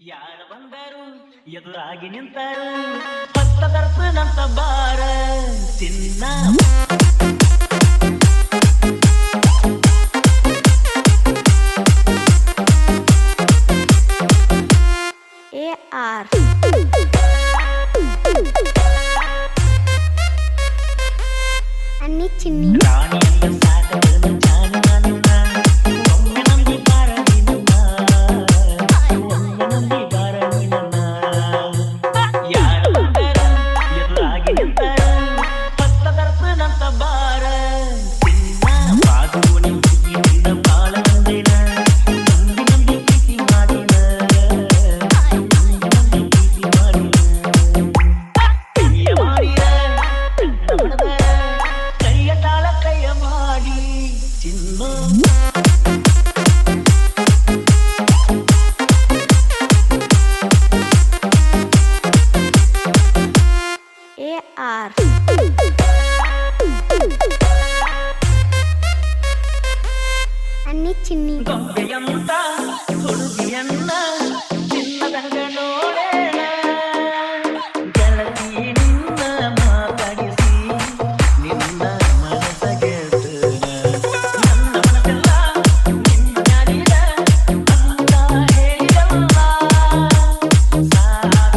ಯಾರ ಬಂದರು? ಎದುರಾಗಿ ನಿಂತರು. ಭಕ್ತ ದರ್ಶನಂತ ಬಾರ ಚಿನ್ನ. A R. ಅನ್ನಿ ಚಿನ್ನಿ. ఆర్. అన్ని చిన్ని.